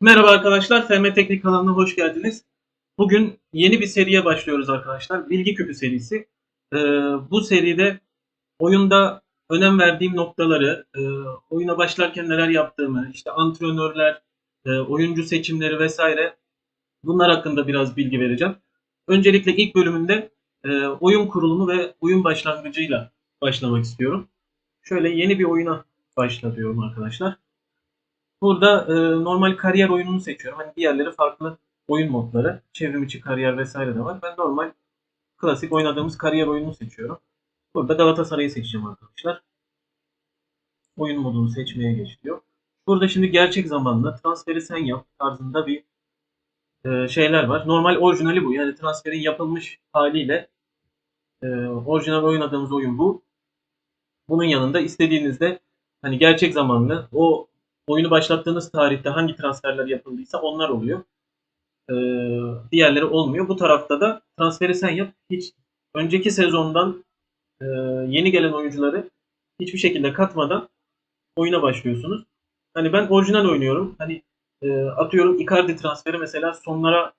Merhaba arkadaşlar, FM Teknik kanalına hoş geldiniz. Bugün yeni bir seriye başlıyoruz arkadaşlar. Bilgi Küpü serisi. Ee, bu seride oyunda önem verdiğim noktaları, e, oyuna başlarken neler yaptığımı, işte antrenörler, e, oyuncu seçimleri vesaire bunlar hakkında biraz bilgi vereceğim. Öncelikle ilk bölümünde e, oyun kurulumu ve oyun başlangıcıyla başlamak istiyorum. Şöyle yeni bir oyuna başla diyorum arkadaşlar. Burada e, normal kariyer oyununu seçiyorum. Hani diğerleri farklı oyun modları. Çevrim içi kariyer vesaire de var. Ben normal klasik oynadığımız kariyer oyununu seçiyorum. Burada Galatasaray'ı seçeceğim arkadaşlar. Oyun modunu seçmeye geç diyor. Burada şimdi gerçek zamanlı transferi sen yap tarzında bir e, şeyler var. Normal orijinali bu. Yani transferin yapılmış haliyle e, orijinal oynadığımız oyun bu. Bunun yanında istediğinizde hani gerçek zamanlı o oyunu başlattığınız tarihte hangi transferler yapıldıysa onlar oluyor. Ee, diğerleri olmuyor. Bu tarafta da transferi sen yap. Hiç önceki sezondan e, yeni gelen oyuncuları hiçbir şekilde katmadan oyuna başlıyorsunuz. Hani ben orijinal oynuyorum. Hani e, atıyorum Icardi transferi mesela sonlara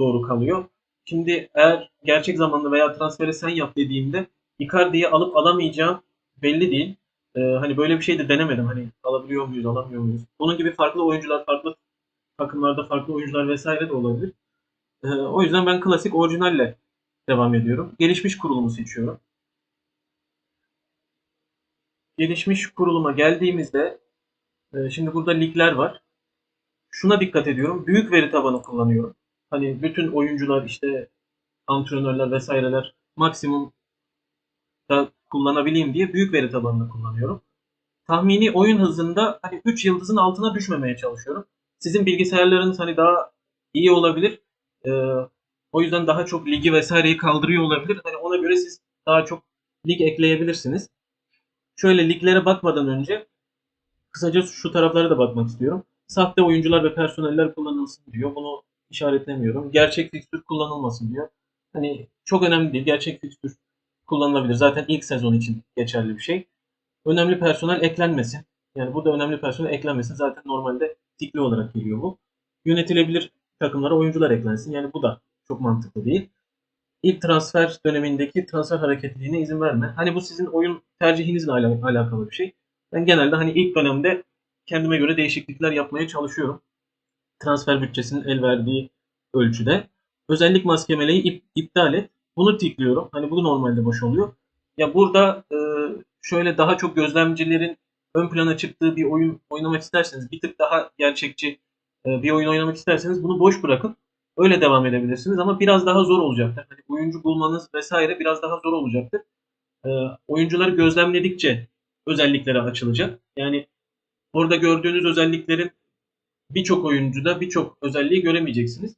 doğru kalıyor. Şimdi eğer gerçek zamanlı veya transferi sen yap dediğimde Icardi'yi alıp alamayacağım belli değil. Ee, hani böyle bir şey de denemedim. Hani alabiliyor muyuz, alamıyor muyuz? Bunun gibi farklı oyuncular, farklı takımlarda farklı oyuncular vesaire de olabilir. Ee, o yüzden ben klasik orijinalle devam ediyorum. Gelişmiş kurulumu seçiyorum. Gelişmiş kuruluma geldiğimizde e, şimdi burada ligler var. Şuna dikkat ediyorum. Büyük veri tabanı kullanıyorum. Hani bütün oyuncular işte antrenörler vesaireler maksimum da kullanabileyim diye büyük veri tabanını kullanıyorum. Tahmini oyun hızında hani 3 yıldızın altına düşmemeye çalışıyorum. Sizin bilgisayarlarınız hani daha iyi olabilir. Ee, o yüzden daha çok ligi vesaireyi kaldırıyor olabilir. Hani ona göre siz daha çok lig ekleyebilirsiniz. Şöyle liglere bakmadan önce kısaca şu taraflara da bakmak istiyorum. Sahte oyuncular ve personeller kullanılsın diyor. Bunu işaretlemiyorum. Gerçek fikstür kullanılmasın diyor. Hani çok önemli değil. Gerçek fikstür kullanılabilir. Zaten ilk sezon için geçerli bir şey. Önemli personel eklenmesin. Yani burada önemli personel eklenmesin. Zaten normalde tikli olarak geliyor bu. Yönetilebilir takımlara oyuncular eklensin. Yani bu da çok mantıklı değil. İlk transfer dönemindeki transfer hareketliliğine izin verme. Hani bu sizin oyun tercihinizle ala- alakalı bir şey. Ben genelde hani ilk dönemde kendime göre değişiklikler yapmaya çalışıyorum. Transfer bütçesinin el verdiği ölçüde. Özellik maskemeleyi ip- iptal et. Bunu tikliyorum. Hani bu normalde boş oluyor. Ya burada e, şöyle daha çok gözlemcilerin ön plana çıktığı bir oyun oynamak isterseniz, bir tık daha gerçekçi e, bir oyun oynamak isterseniz bunu boş bırakıp öyle devam edebilirsiniz. Ama biraz daha zor olacaktır. Hani oyuncu bulmanız vesaire biraz daha zor olacaktır. E, oyuncuları gözlemledikçe özellikleri açılacak. Yani orada gördüğünüz özelliklerin birçok oyuncuda birçok özelliği göremeyeceksiniz.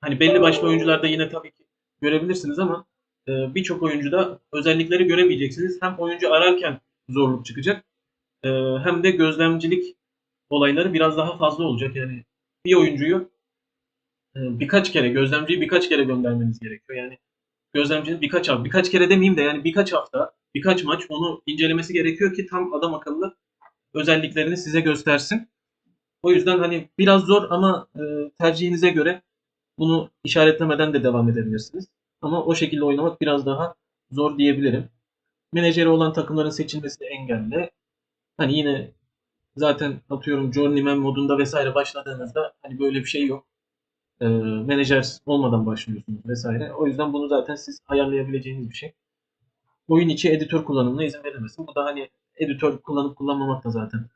Hani belli başlı oyuncularda yine tabii ki görebilirsiniz ama e, birçok oyuncuda özellikleri göremeyeceksiniz. Hem oyuncu ararken zorluk çıkacak e, hem de gözlemcilik olayları biraz daha fazla olacak. Yani bir oyuncuyu e, birkaç kere, gözlemciyi birkaç kere göndermeniz gerekiyor. Yani gözlemcinin birkaç hafta, birkaç kere demeyeyim de yani birkaç hafta, birkaç maç onu incelemesi gerekiyor ki tam adam akıllı özelliklerini size göstersin. O yüzden hani biraz zor ama e, tercihinize göre bunu işaretlemeden de devam edebilirsiniz. Ama o şekilde oynamak biraz daha zor diyebilirim. Menajeri olan takımların seçilmesini engelle. Hani yine zaten atıyorum journeyman modunda vesaire başladığınızda hani böyle bir şey yok. Ee, menajer olmadan başlıyorsunuz vesaire. O yüzden bunu zaten siz ayarlayabileceğiniz bir şey. Oyun içi editör kullanımına izin verilmesin. Bu da hani editör kullanıp kullanmamak da zaten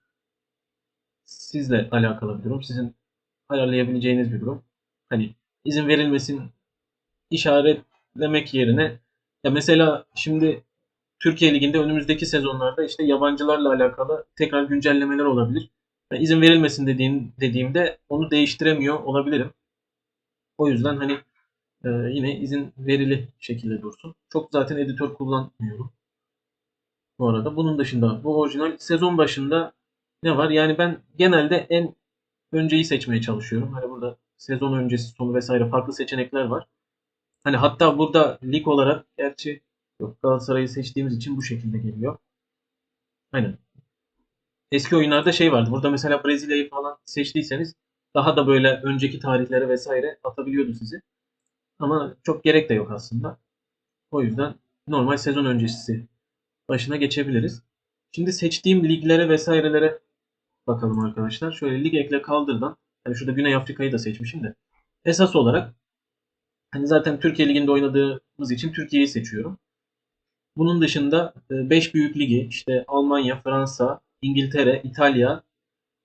sizle alakalı bir durum. Sizin ayarlayabileceğiniz bir durum. Hani izin verilmesin işaretlemek yerine ya mesela şimdi Türkiye Ligi'nde önümüzdeki sezonlarda işte yabancılarla alakalı tekrar güncellemeler olabilir. Yani izin verilmesin dediğim, dediğimde onu değiştiremiyor olabilirim. O yüzden hani e, yine izin verili şekilde dursun. Çok zaten editör kullanmıyorum. Bu arada bunun dışında bu orijinal sezon başında ne var? Yani ben genelde en önceyi seçmeye çalışıyorum. Hani burada sezon öncesi sonu vesaire farklı seçenekler var. Hani hatta burada lig olarak gerçi yok Galatasaray'ı seçtiğimiz için bu şekilde geliyor. Aynen. Eski oyunlarda şey vardı. Burada mesela Brezilya'yı falan seçtiyseniz daha da böyle önceki tarihlere vesaire atabiliyordu sizi. Ama çok gerek de yok aslında. O yüzden normal sezon öncesi başına geçebiliriz. Şimdi seçtiğim liglere vesairelere bakalım arkadaşlar. Şöyle lig ekle kaldırdan. Hani şurada Güney Afrika'yı da seçmişim de. Esas olarak hani zaten Türkiye Ligi'nde oynadığımız için Türkiye'yi seçiyorum. Bunun dışında 5 büyük ligi işte Almanya, Fransa, İngiltere, İtalya,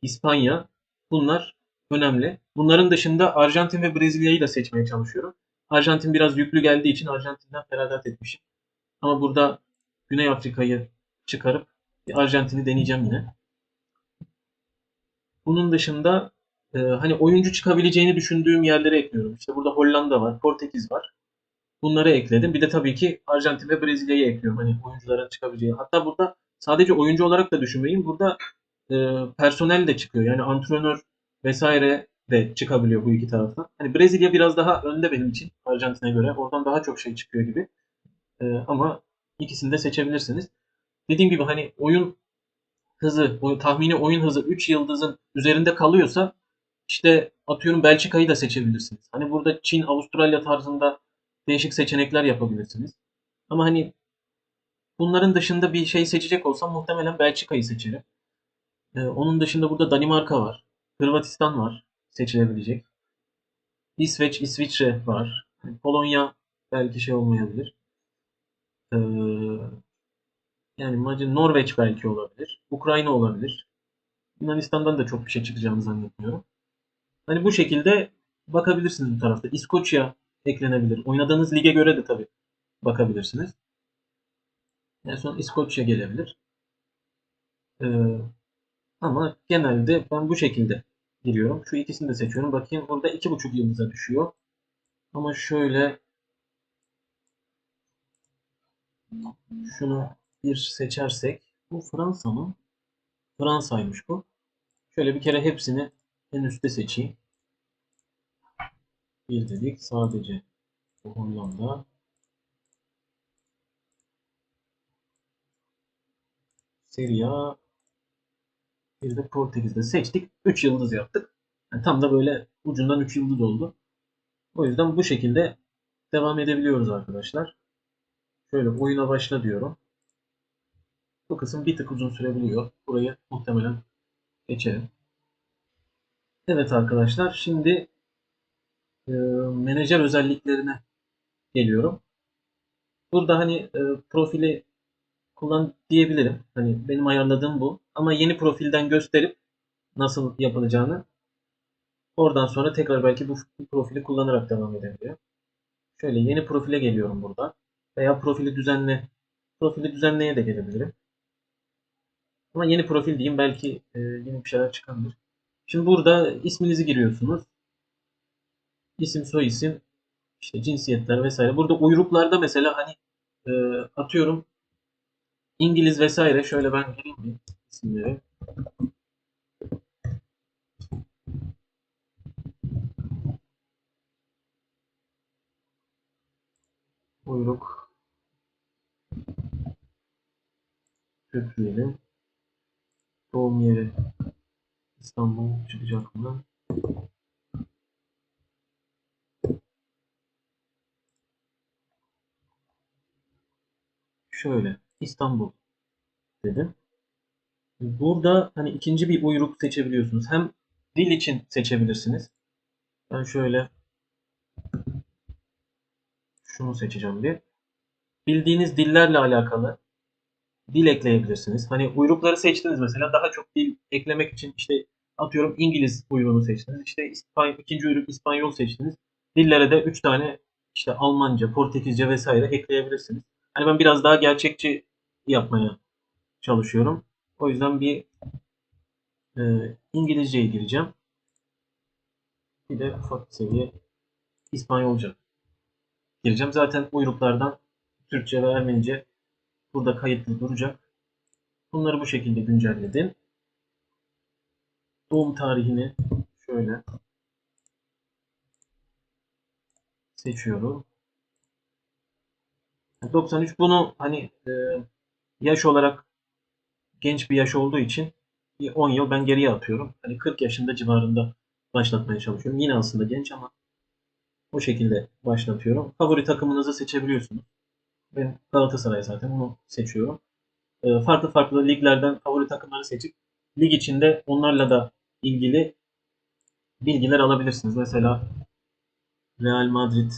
İspanya bunlar önemli. Bunların dışında Arjantin ve Brezilya'yı da seçmeye çalışıyorum. Arjantin biraz yüklü geldiği için Arjantin'den feragat etmişim. Ama burada Güney Afrika'yı çıkarıp Arjantin'i deneyeceğim yine. Bunun dışında e, hani oyuncu çıkabileceğini düşündüğüm yerlere ekliyorum. İşte burada Hollanda var, Portekiz var. Bunları ekledim. Bir de tabii ki Arjantin ve Brezilya'yı ekliyorum. Hani oyuncuların çıkabileceği. Hatta burada sadece oyuncu olarak da düşünmeyin. Burada e, personel de çıkıyor. Yani antrenör vesaire de çıkabiliyor bu iki taraftan. Hani Brezilya biraz daha önde benim için Arjantin'e göre. Oradan daha çok şey çıkıyor gibi. E, ama ikisini de seçebilirsiniz. Dediğim gibi hani oyun hızı, tahmini oyun hızı 3 yıldızın üzerinde kalıyorsa işte atıyorum Belçika'yı da seçebilirsiniz. Hani burada Çin, Avustralya tarzında değişik seçenekler yapabilirsiniz. Ama hani bunların dışında bir şey seçecek olsam muhtemelen Belçika'yı seçerim. Ee, onun dışında burada Danimarka var. Hırvatistan var seçilebilecek. İsveç, İsviçre var. Yani Polonya belki şey olmayabilir. Ee, yani Norveç belki olabilir. Ukrayna olabilir. Yunanistan'dan da çok bir şey çıkacağını zannetmiyorum. Hani bu şekilde bakabilirsiniz bu tarafta. İskoçya eklenebilir. Oynadığınız lige göre de tabii bakabilirsiniz. En son İskoçya gelebilir. Ee, ama genelde ben bu şekilde giriyorum. Şu ikisini de seçiyorum. Bakayım burada iki buçuk yıldıza düşüyor. Ama şöyle şunu bir seçersek bu Fransa mı? Fransa'ymış bu. Şöyle bir kere hepsini en üstte seçeyim. Bir dedik sadece bu Hollanda. Serie A bir de Portekiz'de seçtik. 3 yıldız yaptık. Yani tam da böyle ucundan 3 yıldız oldu. O yüzden bu şekilde devam edebiliyoruz arkadaşlar. Şöyle oyuna başla diyorum. Bu kısım bir tık uzun sürebiliyor. Burayı muhtemelen geçelim. Evet arkadaşlar şimdi e, menajer özelliklerine geliyorum. Burada hani e, profili kullan diyebilirim. Hani benim ayarladığım bu. Ama yeni profilden gösterip nasıl yapılacağını oradan sonra tekrar belki bu profili kullanarak devam edebiliyor. Şöyle yeni profile geliyorum burada. Veya profili düzenle profili düzenleye de gelebilirim. Ama yeni profil diyeyim belki e, yeni bir şeyler çıkabilir. Şimdi burada isminizi giriyorsunuz. İsim, soy isim, işte cinsiyetler vesaire. Burada uyruklarda mesela hani e, atıyorum İngiliz vesaire. Şöyle ben gireyim bir isimleri. Uyruk. Türk. Doğum yeri İstanbul çıkacak mı? Şöyle İstanbul dedim. Burada hani ikinci bir uyruk seçebiliyorsunuz. Hem dil için seçebilirsiniz. Ben şöyle şunu seçeceğim bir. Bildiğiniz dillerle alakalı dil ekleyebilirsiniz. Hani uyrukları seçtiniz mesela daha çok dil eklemek için işte atıyorum İngiliz uyruğunu seçtiniz. İşte İspany ikinci uyruk İspanyol seçtiniz. Dillere de 3 tane işte Almanca, Portekizce vesaire ekleyebilirsiniz. Hani ben biraz daha gerçekçi yapmaya çalışıyorum. O yüzden bir e, İngilizceye gireceğim. Bir de ufak bir seviye İspanyolca gireceğim. Zaten uyruklardan Türkçe ve Ermenice burada kayıtlı duracak. Bunları bu şekilde güncelledim. Doğum tarihini şöyle seçiyorum. 93 bunu hani e, yaş olarak genç bir yaş olduğu için bir 10 yıl ben geriye atıyorum. Hani 40 yaşında civarında başlatmaya çalışıyorum. Yine aslında genç ama o şekilde başlatıyorum. Favori takımınızı seçebiliyorsunuz. Ben Galatasaray zaten onu seçiyorum. Ee, farklı farklı liglerden favori takımları seçip lig içinde onlarla da ilgili bilgiler alabilirsiniz. Mesela Real Madrid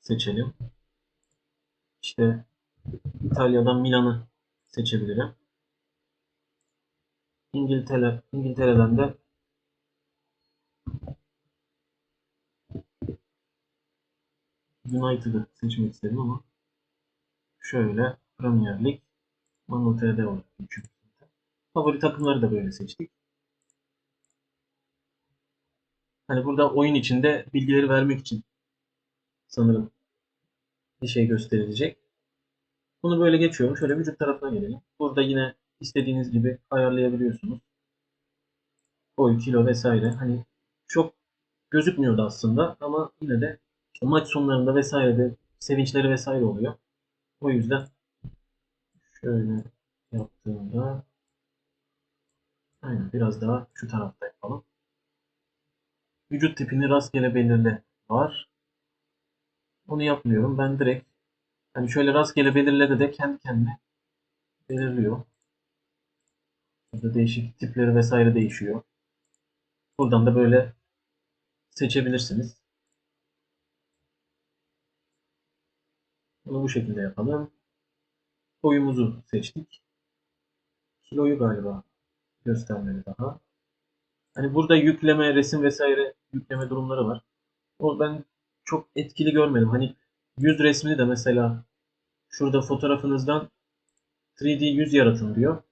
seçelim. İşte İtalya'dan Milan'ı seçebilirim. İngiltere, İngiltere'den de United'ı seçmek istedim ama şöyle Premier Lig olarak geçiyor. Favori takımları da böyle seçtik. Hani burada oyun içinde bilgileri vermek için sanırım bir şey gösterilecek. Bunu böyle geçiyorum. Şöyle vücut tarafına gelelim. Burada yine istediğiniz gibi ayarlayabiliyorsunuz. Boy, kilo vesaire. Hani çok gözükmüyordu aslında ama yine de maç sonlarında vesaire de sevinçleri vesaire oluyor. O yüzden şöyle yaptığımda aynen biraz daha şu tarafta yapalım. Vücut tipini rastgele belirle var. Onu yapmıyorum. Ben direkt hani şöyle rastgele belirledi de kendi kendine belirliyor. Burada değişik tipleri vesaire değişiyor. Buradan da böyle seçebilirsiniz. Bunu bu şekilde yapalım. Boyumuzu seçtik. Kiloyu galiba göstermedi daha. Hani burada yükleme, resim vesaire yükleme durumları var. O ben çok etkili görmedim. Hani yüz resmini de mesela şurada fotoğrafınızdan 3D yüz yaratın diyor.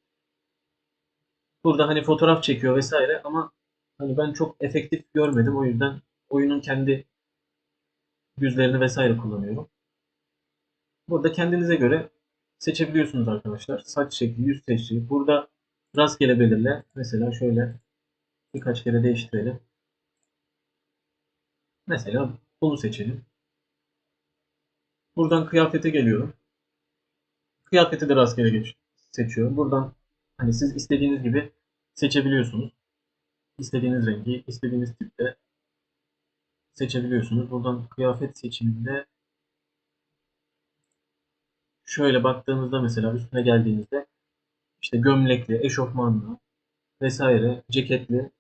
Burada hani fotoğraf çekiyor vesaire ama hani ben çok efektif görmedim. O yüzden oyunun kendi yüzlerini vesaire kullanıyorum. Burada kendinize göre seçebiliyorsunuz arkadaşlar. Saç şekli, yüz seçimi. Burada rastgele belirle. Mesela şöyle birkaç kere değiştirelim. Mesela bunu seçelim. Buradan kıyafete geliyorum. Kıyafeti de rastgele geç seçiyorum. Buradan hani siz istediğiniz gibi seçebiliyorsunuz. İstediğiniz rengi, istediğiniz tipte seçebiliyorsunuz. Buradan kıyafet seçiminde şöyle baktığınızda mesela üstüne geldiğinizde işte gömlekli, eşofmanlı vesaire ceketli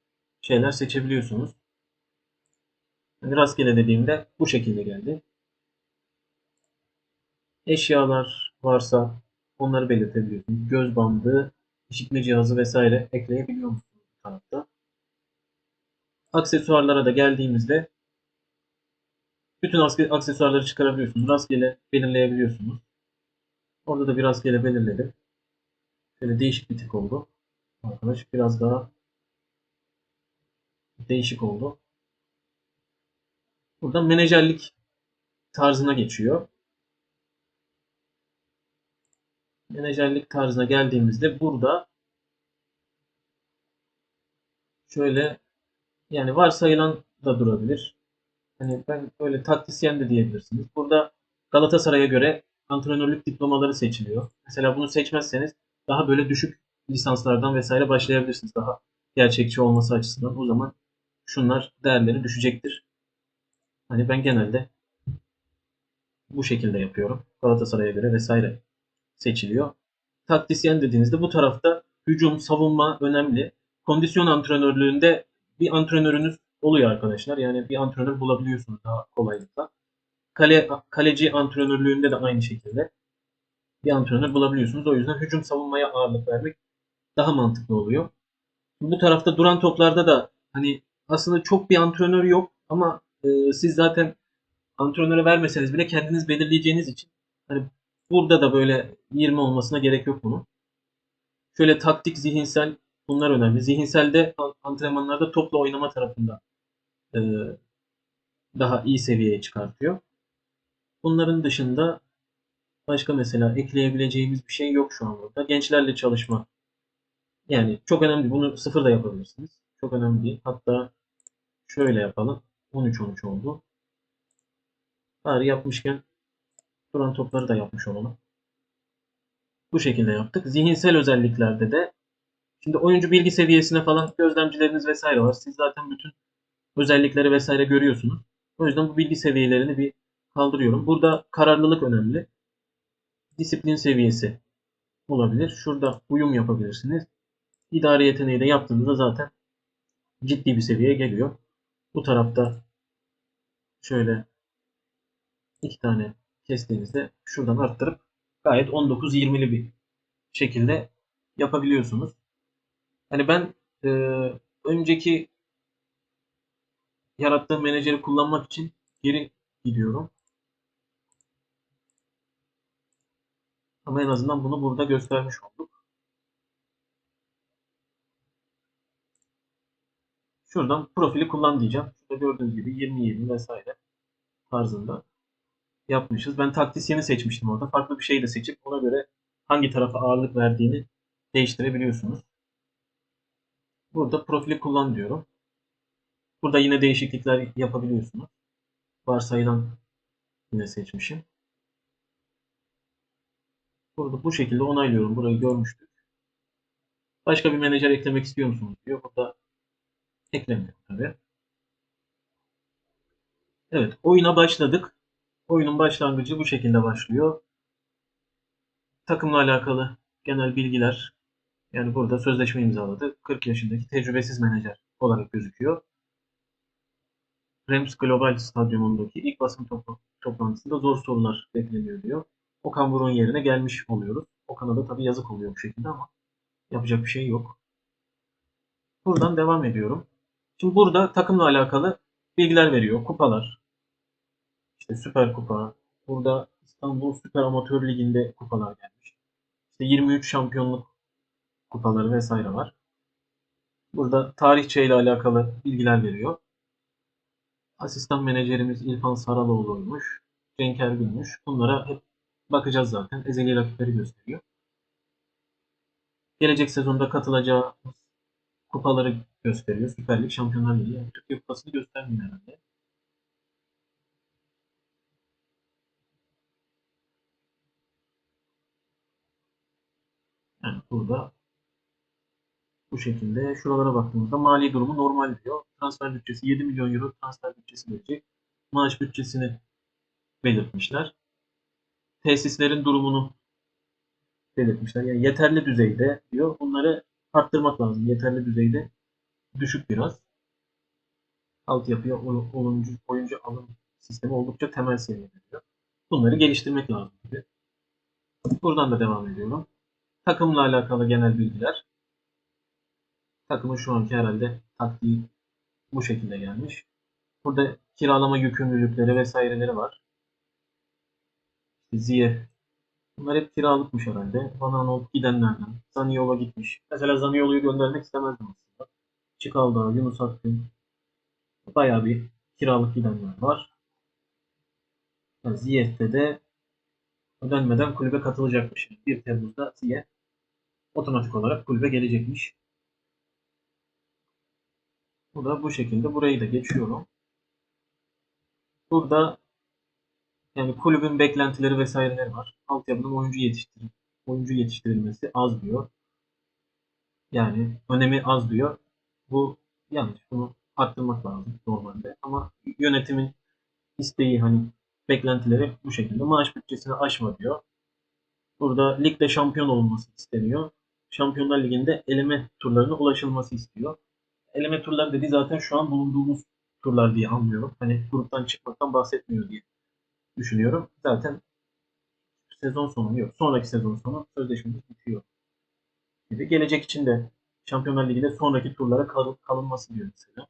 şeyler seçebiliyorsunuz. Yani rastgele dediğimde bu şekilde geldi. Eşyalar varsa onları belirtebiliyorsunuz. Göz bandı, işitme cihazı vesaire ekleyebiliyor musunuz bu tarafta. Aksesuarlara da geldiğimizde bütün aksesuarları çıkarabiliyorsunuz. Rastgele belirleyebiliyorsunuz. Orada da bir rastgele belirledim. Şöyle değişik bir tip oldu. Arkadaş biraz daha değişik oldu. Burada menajerlik tarzına geçiyor. Menajerlik tarzına geldiğimizde burada şöyle yani varsayılan da durabilir. Hani ben böyle taktisyen de diyebilirsiniz. Burada Galatasaray'a göre antrenörlük diplomaları seçiliyor. Mesela bunu seçmezseniz daha böyle düşük lisanslardan vesaire başlayabilirsiniz. Daha gerçekçi olması açısından. O zaman şunlar değerleri düşecektir. Hani ben genelde bu şekilde yapıyorum. Galatasaray'a göre vesaire seçiliyor. Taktisyen dediğinizde bu tarafta hücum, savunma önemli. Kondisyon antrenörlüğünde bir antrenörünüz oluyor arkadaşlar. Yani bir antrenör bulabiliyorsunuz daha kolaylıkla. Kale, kaleci antrenörlüğünde de aynı şekilde bir antrenör bulabiliyorsunuz. O yüzden hücum savunmaya ağırlık vermek daha mantıklı oluyor. Bu tarafta duran toplarda da hani aslında çok bir antrenör yok ama e, siz zaten antrenöre vermeseniz bile kendiniz belirleyeceğiniz için hani burada da böyle 20 olmasına gerek yok bunun. Şöyle taktik, zihinsel bunlar önemli. Zihinselde antrenmanlarda topla oynama tarafında e, daha iyi seviyeye çıkartıyor. Bunların dışında başka mesela ekleyebileceğimiz bir şey yok şu an burada. Gençlerle çalışma. Yani çok önemli. Bunu sıfır da yapabilirsiniz. Çok önemli. Hatta şöyle yapalım. 13-13 oldu. Bari yapmışken duran topları da yapmış olalım. Bu şekilde yaptık. Zihinsel özelliklerde de şimdi oyuncu bilgi seviyesine falan gözlemcileriniz vesaire var. Siz zaten bütün özellikleri vesaire görüyorsunuz. O yüzden bu bilgi seviyelerini bir kaldırıyorum. Burada kararlılık önemli. Disiplin seviyesi olabilir. Şurada uyum yapabilirsiniz. İdare yeteneği de yaptığınızda zaten ciddi bir seviyeye geliyor. Bu tarafta şöyle iki tane kestiğinizde şuradan arttırıp gayet 19-20'li bir şekilde yapabiliyorsunuz. Hani ben e, önceki yarattığım menajeri kullanmak için geri gidiyorum. Ama en azından bunu burada göstermiş olduk. Şuradan profili kullan diyeceğim. Şurada gördüğünüz gibi 20-20 vesaire tarzında yapmışız. Ben taktisyeni seçmiştim orada. Farklı bir şey de seçip ona göre hangi tarafa ağırlık verdiğini değiştirebiliyorsunuz. Burada profili kullan diyorum. Burada yine değişiklikler yapabiliyorsunuz. Varsayılan yine seçmişim. Burada bu şekilde onaylıyorum. Burayı görmüştük. Başka bir menajer eklemek istiyor musunuz diyor. Burada eklemiyor tabii. Evet, oyuna başladık. Oyunun başlangıcı bu şekilde başlıyor. Takımla alakalı genel bilgiler. Yani burada sözleşme imzaladı. 40 yaşındaki tecrübesiz menajer olarak gözüküyor. Rams Global Stadyumundaki ilk basın topl- toplantısında zor sorular bekleniyor diyor. Okan Buruk'un yerine gelmiş oluyoruz. Okan'a da tabii yazık oluyor bu şekilde ama yapacak bir şey yok. Buradan devam ediyorum. Şimdi burada takımla alakalı bilgiler veriyor. Kupalar. İşte Süper Kupa. Burada İstanbul Süper Amatör Ligi'nde kupalar gelmiş. İşte 23 şampiyonluk kupaları vesaire var. Burada tarihçe ile alakalı bilgiler veriyor. Asistan menajerimiz İrfan Saraloğlu'ymuş. Cenk Ergün'müş. Bunlara hep bakacağız zaten. Ezeli rakipleri gösteriyor. Gelecek sezonda katılacağımız kupaları gösteriyor. Süper Lig, Şampiyonlar Ligi. Yani Türkiye Kupası'nı göstermiyor herhalde. Yani burada bu şekilde şuralara baktığımızda mali durumu normal diyor. Transfer bütçesi 7 milyon euro transfer bütçesi verecek. Maaş bütçesini belirtmişler. Tesislerin durumunu belirtmişler. Yani yeterli düzeyde diyor. Bunları arttırmak lazım. Yeterli düzeyde düşük biraz. Altyapıya oy- oyuncu, oyuncu alım sistemi oldukça temel seviyede diyor. Bunları geliştirmek lazım gibi. Buradan da devam ediyorum. Takımla alakalı genel bilgiler. Takımın şu anki herhalde taktiği bu şekilde gelmiş. Burada kiralama yükümlülükleri vesaireleri var. Ziye. Bunlar hep kiralıkmış herhalde. Vananol gidenlerden. Zaniolo gitmiş. Mesela Zaniolo'yu göndermek istemezdim Çikaldağ, Yunus Akgün. Bayağı bir kiralık gidenler var. Yani de ödenmeden kulübe katılacakmış. 1 Temmuz'da Ziyeh otomatik olarak kulübe gelecekmiş. Bu da bu şekilde. Burayı da geçiyorum. Burada yani kulübün beklentileri vesaireleri var. Altyapıdan oyuncu yetiştir oyuncu yetiştirilmesi az diyor. Yani önemi az diyor. Bu yanlış. Bunu arttırmak lazım normalde. Ama yönetimin isteği hani beklentileri bu şekilde. Maaş bütçesini aşma diyor. Burada ligde şampiyon olması isteniyor. Şampiyonlar Ligi'nde eleme turlarına ulaşılması istiyor. Eleme turları dediği zaten şu an bulunduğumuz turlar diye anlıyorum. Hani gruptan çıkmaktan bahsetmiyor diye düşünüyorum. Zaten sezon sonu yok. Sonraki sezon sonu sözleşmemiz bitiyor. Gibi. Gelecek için de Şampiyonlar Ligi'de sonraki turlara kal- kalınması diyor mesela.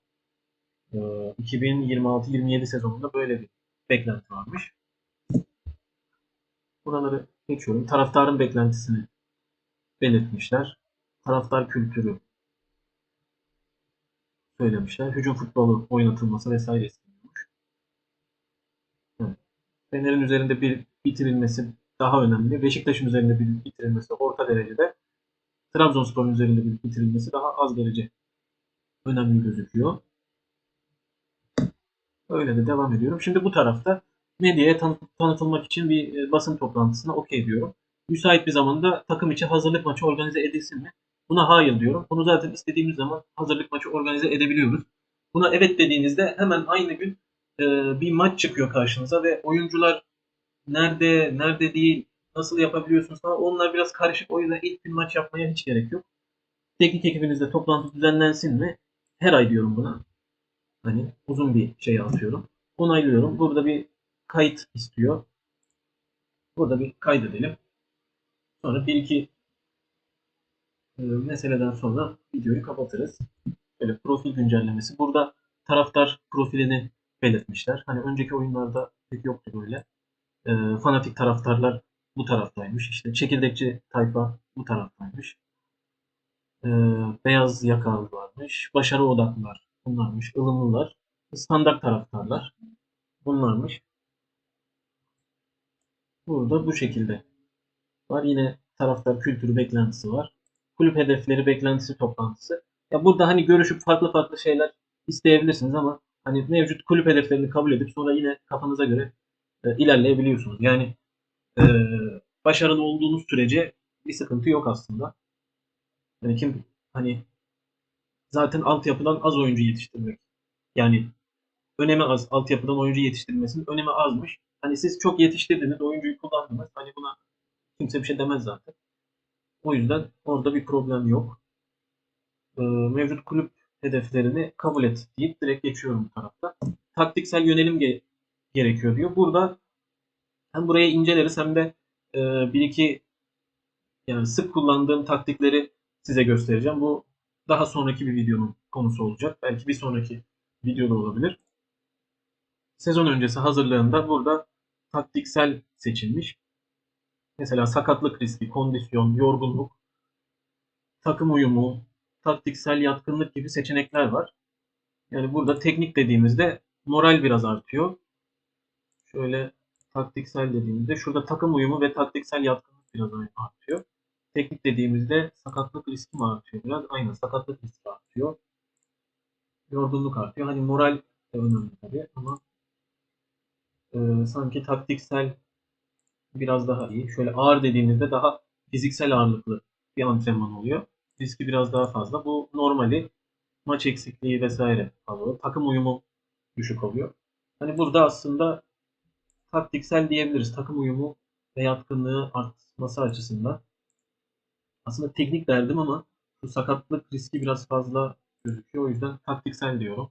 Ee, 2026-27 sezonunda böyle bir beklenti varmış. Buraları geçiyorum. Taraftarın beklentisini belirtmişler. Taraftar kültürü söylemişler. Hücum futbolu oynatılması vesaire isteniyormuş. Evet. Fener'in üzerinde bir bitirilmesi daha önemli. Beşiktaş'ın üzerinde bir bitirilmesi orta derecede. Trabzonspor'un üzerinde bir bitirilmesi daha az derece önemli gözüküyor. Öyle de devam ediyorum. Şimdi bu tarafta medyaya tanı- tanıtılmak için bir e, basın toplantısına okey diyorum. Müsait bir zamanda takım için hazırlık maçı organize edilsin mi? Buna hayır diyorum. Bunu zaten istediğimiz zaman hazırlık maçı organize edebiliyoruz. Buna evet dediğinizde hemen aynı gün e, bir maç çıkıyor karşınıza ve oyuncular nerede, nerede değil, nasıl yapabiliyorsunuz falan onlar biraz karışık. O yüzden ilk gün maç yapmaya hiç gerek yok. Teknik ekibinizde toplantı düzenlensin mi? Her ay diyorum buna. Hani uzun bir şey atıyorum. Onaylıyorum. Burada bir kayıt istiyor. Burada bir kaydedelim. Sonra bir iki e, meseleden sonra videoyu kapatırız. Böyle profil güncellemesi. Burada taraftar profilini belirtmişler. Hani önceki oyunlarda pek yoktu böyle. E, fanatik taraftarlar bu taraftaymış. İşte çekirdekçi tayfa bu taraftaymış. E, beyaz yakalı varmış. Başarı odaklılar bunlarmış. ılımlılar. Standart taraftarlar bunlarmış. Burada bu şekilde var. Yine taraftar kültürü beklentisi var. Kulüp hedefleri beklentisi toplantısı. Ya burada hani görüşüp farklı farklı şeyler isteyebilirsiniz ama hani mevcut kulüp hedeflerini kabul edip sonra yine kafanıza göre e, ilerleyebiliyorsunuz. Yani e, başarılı olduğunuz sürece bir sıkıntı yok aslında. Yani kim hani zaten altyapıdan az oyuncu yetiştirmek. Yani önemi az. Altyapıdan oyuncu yetiştirmesinin önemi azmış. Hani siz çok yetiştirdiniz, oyuncuyu kullandınız. Hani buna kimse bir şey demez zaten. O yüzden orada bir problem yok. Ee, mevcut kulüp hedeflerini kabul et deyip direkt geçiyorum bu tarafta. Taktiksel yönelim ge- gerekiyor diyor. Burada hem buraya inceleriz hem de e, bir iki yani sık kullandığım taktikleri size göstereceğim. Bu daha sonraki bir videonun konusu olacak. Belki bir sonraki videoda olabilir. Sezon öncesi hazırlığında burada taktiksel seçilmiş. Mesela sakatlık riski, kondisyon, yorgunluk, takım uyumu, taktiksel yatkınlık gibi seçenekler var. Yani burada teknik dediğimizde moral biraz artıyor. Şöyle taktiksel dediğimizde şurada takım uyumu ve taktiksel yatkınlık biraz artıyor. Teknik dediğimizde sakatlık riski mi artıyor biraz? Aynen sakatlık riski artıyor. Yorgunluk artıyor. Hani moral de önemli tabii ama e, sanki taktiksel biraz daha iyi. Şöyle ağır dediğimizde daha fiziksel ağırlıklı bir antrenman oluyor. Riski biraz daha fazla. Bu normali maç eksikliği vesaire alıyor. Takım uyumu düşük oluyor. Hani burada aslında taktiksel diyebiliriz. Takım uyumu ve yatkınlığı artması açısından. Aslında teknik derdim ama bu sakatlık riski biraz fazla gözüküyor. O yüzden taktiksel diyorum.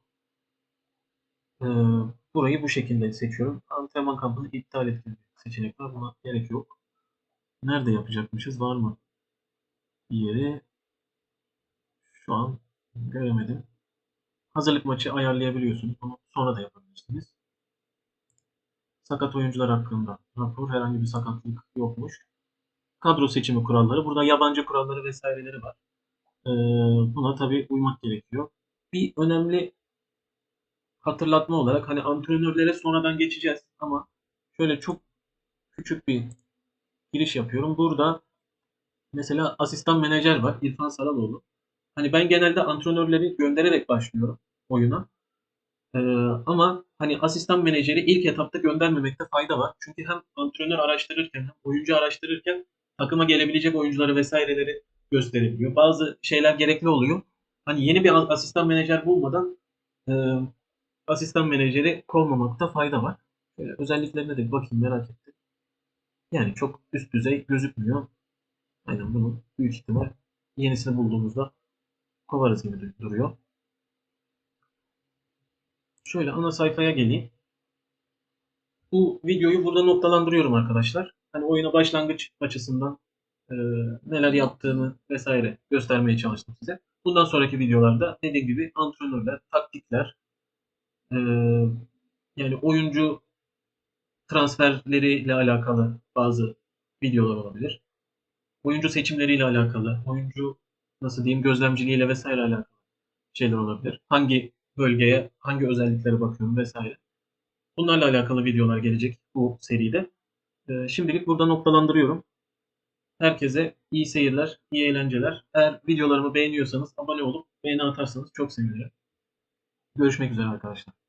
Ee, burayı bu şekilde seçiyorum. Antrenman kampını iptal ettiğim seçenek var. Buna gerek yok. Nerede yapacakmışız? Var mı? Bir yeri şu an göremedim. Hazırlık maçı ayarlayabiliyorsunuz. Bunu sonra da yapabilirsiniz. Sakat oyuncular hakkında rapor. Herhangi bir sakatlık yokmuş. Kadro seçimi kuralları. Burada yabancı kuralları vesaireleri var. Ee, buna tabi uymak gerekiyor. Bir önemli hatırlatma olarak hani antrenörlere sonradan geçeceğiz ama şöyle çok küçük bir giriş yapıyorum. Burada mesela asistan menajer var İrfan Saraloğlu. Hani ben genelde antrenörleri göndererek başlıyorum oyuna. Ee, ama hani asistan menajeri ilk etapta göndermemekte fayda var. Çünkü hem antrenör araştırırken hem oyuncu araştırırken takıma gelebilecek oyuncuları vesaireleri gösterebiliyor. Bazı şeyler gerekli oluyor. Hani yeni bir asistan menajer bulmadan e, asistan menajeri kovmamakta fayda var. Şöyle özelliklerine de bir bakayım merak ettim. Yani çok üst düzey gözükmüyor. Aynen bunu büyük ihtimal yenisini bulduğumuzda kovarız gibi duruyor. Şöyle ana sayfaya geleyim. Bu videoyu burada noktalandırıyorum arkadaşlar. Hani oyuna başlangıç açısından e, neler yaptığını vesaire göstermeye çalıştım size. Bundan sonraki videolarda dediğim gibi antrenörler, taktikler, e, yani oyuncu transferleriyle alakalı bazı videolar olabilir. Oyuncu seçimleriyle alakalı, oyuncu nasıl diyeyim gözlemciliğiyle vesaire alakalı şeyler olabilir. Hangi bölgeye, hangi özelliklere bakıyorum vesaire. Bunlarla alakalı videolar gelecek bu seride. Ee, şimdilik burada noktalandırıyorum. Herkese iyi seyirler, iyi eğlenceler. Eğer videolarımı beğeniyorsanız abone olup beğeni atarsanız çok sevinirim. Görüşmek üzere arkadaşlar.